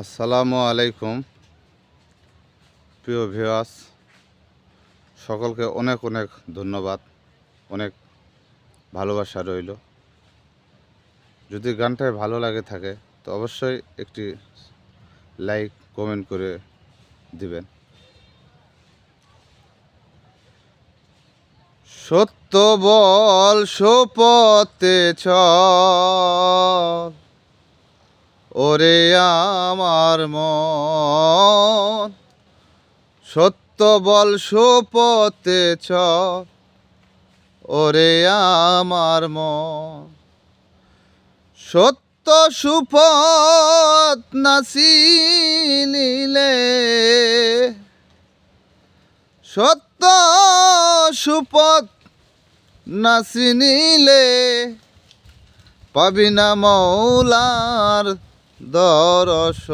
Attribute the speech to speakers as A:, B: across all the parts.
A: আসসালামু আলাইকুম, প্রিয় ভিওয়াস সকলকে অনেক অনেক ধন্যবাদ, অনেক ভালোবাসা রইল। যদি গানটায় ভালো লাগে থাকে, তো অবশ্যই একটি লাইক, কমেন্ট করে দিবেন। সত্য বল সোপতে চল। ওরে আমার মন, সত্য বল সুপতে ছ ওরে আমার মন, সত্য সুপত নাসি নিলে সত্য সুপথ নাসি নিলে পাবি না মৌলার দরস।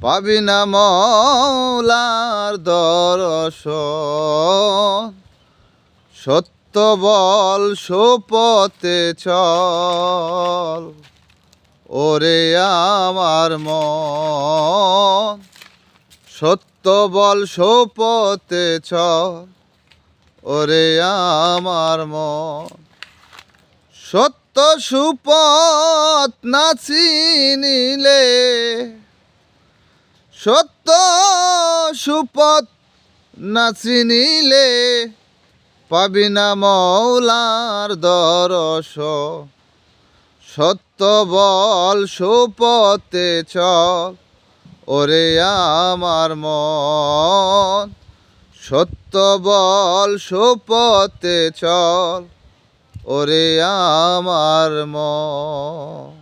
A: পাবি না মৌলার দরস। সত্য বল সোপতে চল। ওরে আমার মন, সত্য বল সোপতে চল। ওরে আমার মন সত্য সুপথ না চিনিলে সত্য সুপথ না চিনিলে পাবি না মৌলার দরস। সত্য বল সুপথে চল ওরে আমার মন। সত্য বল সুপথে চল ওরে আমার মন